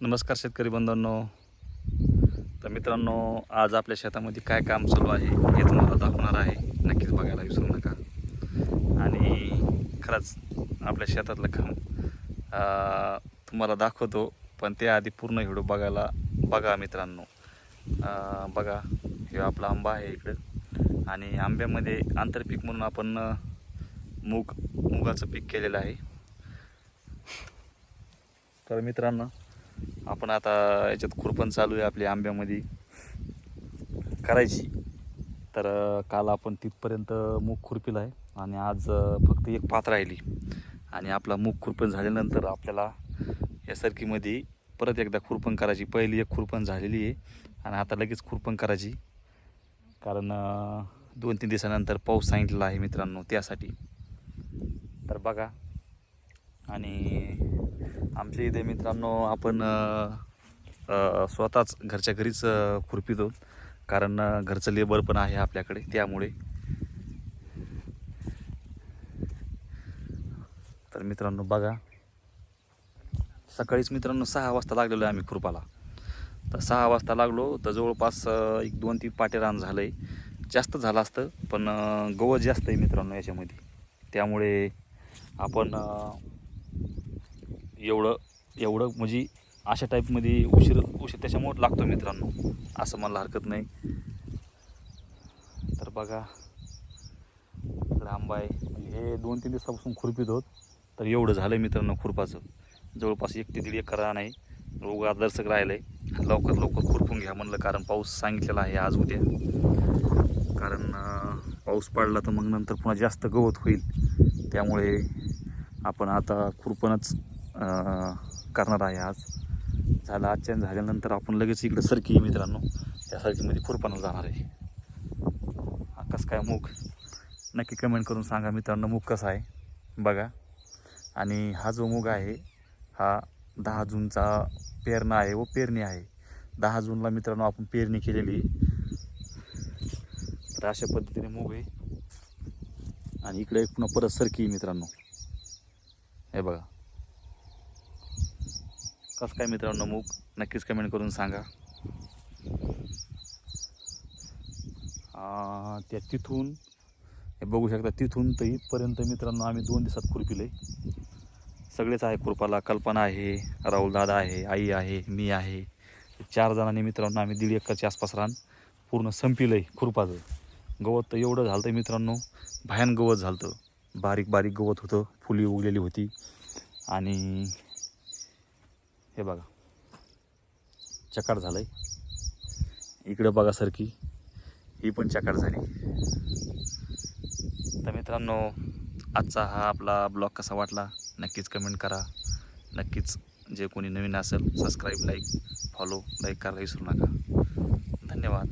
नमस्कार शेतकरी बंधांनो. तर मित्रांनो आज आपल्या शेतामध्ये काय काम चालू आहे हे तुम्हाला दाखवणार आहे. नक्कीच बघायला विसरू नका. आणि खरंच आपल्या शेतातलं काम तुम्हाला दाखवतो पण त्याआधी पूर्ण व्हिडिओ बघायला बघा मित्रांनो. बघा हे आपला आंबा आहे इकडं. आणि आंब्यामध्ये आंतरपीक म्हणून आपण मूग मुगाचं पीक केलेलं आहे. तर मित्रांनो आपण आता याच्यात खुरपण चालू आहे आपल्या आंब्यामध्ये. करायची. तर काल आपण तिथपर्यंत मूग खुरपीला आहे आणि आज फक्त एक पात राहिली. आणि आपला मूग खुरपण झाल्यानंतर आपल्याला या सरकीमध्ये परत एकदा खुरपण करायची. पहिली एक खुरपण झालेली आहे आणि आता लगेच खुरपण करायची. कारण दोन तीन दिवसानंतर पाऊस सांगितलेला आहे मित्रांनो त्यासाठी. तर बघा. आणि आमच्या इथे मित्रांनो आपण स्वतःच घरच्या घरीच अ, खुरपितो कारण घरचं लेबर पण आहे आपल्याकडे त्यामुळे. तर मित्रांनो बघा. सकाळीच मित्रांनो सहा वाजता लागलेलो आहे आम्ही खुरपाला. तर सहा वाजता लागलो तर जवळपास एक दोन तीन पाटे रान झालं आहे जास्त झालं असतं पण गवत जास्त आहे मित्रांनो याच्यामध्ये. त्यामुळे आपण एवढं एवढं म्हणजे अशा टाईपमध्ये उशीर उशीर त्याच्यामुळं लागतो मित्रांनो. असं मला हरकत नाही. तर बघा इकडं आंबा आहे. म्हणजे हे दोन तीन दिवसापासून खुरपीत होत. तर एवढं झालं मित्रांनो खुरपाचं. जवळपास एक ते दीड एकर करा नाही रोग आदर्शक राहिलं आहे लवकर लवकर खुरपून घ्या म्हणलं कारण पाऊस सांगितलेला आहे आज उद्या. कारण पाऊस पडला तर मग नंतर पुन्हा जास्त गवत होईल. त्यामुळे आपण आता खुरपणच करणार आहे आज. झालं आजच्या झाल्यानंतर आपण लगेच इकडं सरकी आहे मित्रांनो. त्या सरकीमध्ये खुरपाना जाणार आहे. हा कसं काय मूग नक्की कमेंट करून सांगा मित्रांनो मूग कसा आहे? बघा. आणि हा जो मूग आहे हा दहा जूनचा पेरणा आहे व पेरणी आहे. दहा जूनला मित्रांनो आपण पेरणी केलेली आहे. तर अशा पद्धतीने मूग आहे. आणि इकडे पुन्हा परत सरकी मित्रांनो. हे बघा. कसं काय मित्रांनो मूग नक्कीच कमेंट करून सांगा. त्या तिथून हे बघू शकता तिथून तर इथपर्यंत मित्रांनो आम्ही दोन दिवसात खुरपिले सगळेच आहे खुरपाला. कल्पना आहे राहुल दादा आहे आई आहे मी आहे. चार जणांनी मित्रांनो आम्ही दीड एकरच्या आसपास रान पूर्ण संपिलं आहे खुरपाचं. गवत तर एवढं झालं आहे मित्रांनो भयान गवत झालं बारीक बारीक गवत होतं फुली उगलेली होती. आणि हे बघा. चकार झालं आहे इकडं बघा सरकी. ही पण चकाट झाली. तर मित्रांनो आजचा हा आपला ब्लॉग कसा वाटला? नक्कीच कमेंट करा. नक्कीच जे कोणी नवीन असेल सबस्क्राईब लाईक फॉलो लाईक करायला विसरू नका. धन्यवाद.